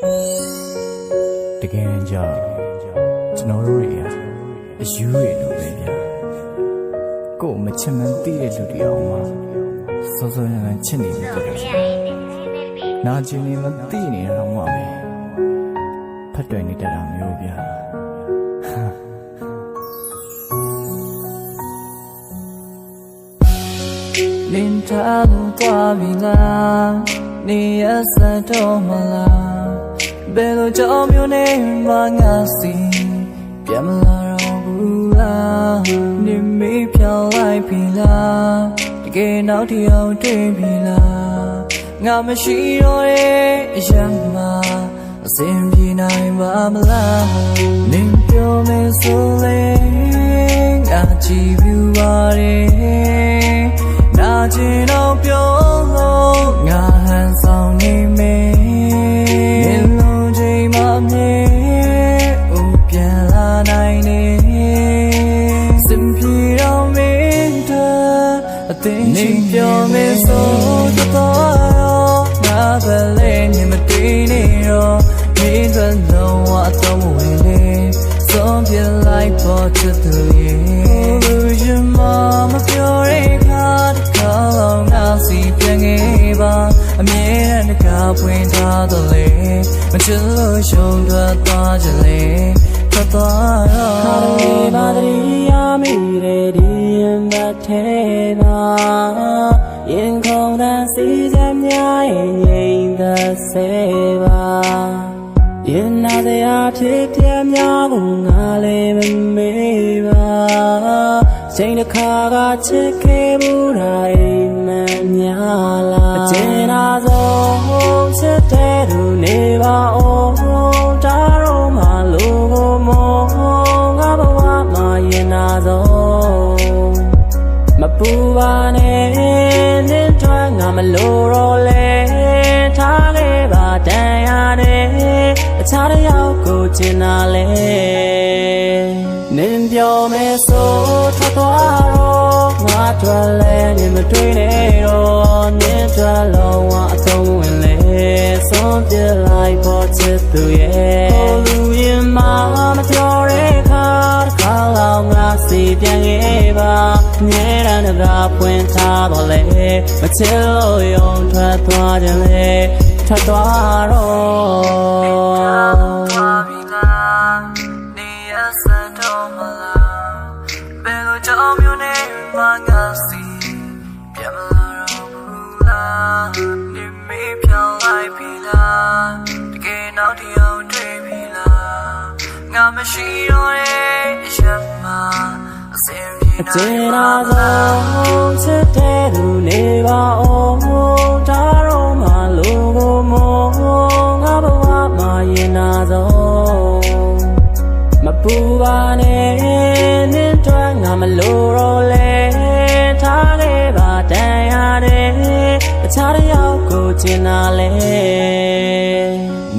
တကယ်ကြောင့်ကျွန်တော်တို့တွေဟာအယူတွေလိုပဲဗျာကိုယ်မချင်မှန်းသိတဲ့လူတွေအောင်မှာစောစောရမ်းချစ်နေပြီတဲ့နာကျင်နေမသိနေတော့မှပဲဖတ်တွေ့နေတတ်တာမျိုးဗျာလင်ထားလို့သွားပြီလား နေရစတော့မလားဘယ်လိုကြောင့်မျိုးနဲ့မှငါစီပြန်မလာတော့ဘူးလားနေမေးဖြောင်းလိုက်ပြီလားတကယ်နောက်တစ်ယောက်တွေ့ပြီလားငါမရှိတော့တဲ့အရာမှာအစင်ပြေနိုင်ပါမလားနင်ပြောမယ်ဆိုလေငါကြည့်ပြီးပါတယ်နာကျင်တော့ပြော အသိနေပြောမယ်ဆိုတော့ငါပဲလေနေမတည်နေတော့မင်းတို့လုံးဝတော့မဝင်လေဆုံးပြလိုက်ပေါ်ချစ်သူရဲ့လူရှင်မမပြောရခါတခါတော့ငါစီပြန်ခဲ့ပါအမြဲတမ်းတကားပွင့်ထားတော့လေမချစ်လို့ရှုံးထွက်သွားကြလေထွက်သွားတော့ခါရီပါတရီယာမိတဲ့ဒီရင်မထဲပါရင်ခုန်တဲ့ စီစံများရဲ့ငိမ့်သက်စေပါရင်နာတဲ့အဖြစ်ပြများကိုငါလည်းမမေ့ပါချိန်တစ်ခါကချစ်ခဲ့မှုတိုင်းအိမ်မက်များလားအကျဉ်းသာဆုံးချစ်တဲ့သူနေပါအောင်ဒါတော့မှလို့ကိုမောငါဘဝမှာရင်နာဆုံးမပူပါနဲ့န င်းထွန်းငါမလို့တော့လဲထားခဲ့ပါတန်ရတယ်အခြားတစ်ယောက်ကိုချင်တာလဲနင်းပြောမယ်ဆိုထွက်သွားတော့ငါထွက်လဲနင်းမတွေ့နဲ့တော့နင်းထွက်လုံးဝအဆုံးဝင်လဲဆုံးပြလိုက်ဖို့ချစ်သူရဲ့ဟိုလူရင်မမပြောတဲ့ခါတစ်ခါလောက်ငါစီပြန်ခဲ့ပါ မြဲတမ်းတကားဖွင့်ထားတော့လေမချစ်လို့ယုံထွက်သွားကြလေထွက်သွားတော့သွားပြီလားနေရစတော့မလားဘယ်လိုကြောင့်မျိုးနဲ့မှငါစီပြန်မလာတော့ဘူးလားနေမေးဖြောင်းလိုက်ပြီလားတကယ်နောက်တစ်ယောက်တွေ့ပြီလားငါမရှိတော့တဲ့အရာမှာအစင်ပြေ အကျဉ်းသာဆုံးချစ်တဲ့သူနေပါအောင်ဒါတော့မှလို့ကိုမောငါဘဝမှာရင်နာဆုံးမပူပါနဲ့နင်းတွန်းငါမလို့တော့လဲထားခဲ့ပါတန်ရတယ်အခြားတစ်ယောက်ကိုချင်တာလဲ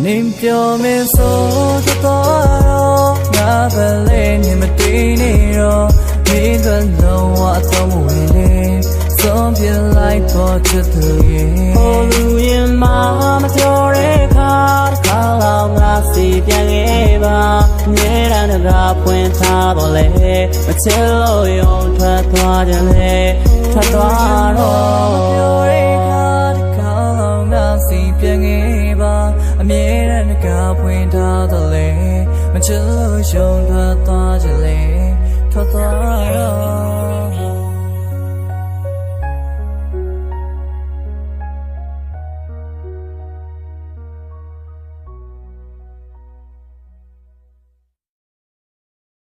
နင်ပြောမယ်ဆိုတော့ငါပဲလေနေမတည်နေတော့ မင်းတို့လုံးဝတော့မဝင်လေဆုံးပြလိုက်ပေါ်ချစ်သူရဲ့ဟိုလူရင်မမပြောတဲ့ခါတစ်ခါလောက်ငါစီပြန်ခဲ့ပါမြဲတမ်းတကားဖွင့်ထားတော့လေမချစ်လို့ယုံထွက်သွားကြလေထွက်သွားတော့ပြောရခါတခါလုံးငါစီပြန်ခဲ့ပါအမြဲတမ်းကဖွင့်ထားတော့လေမချစ်လို့ရှုံးထွက်သွားကြလေ ထွက်သွားတော့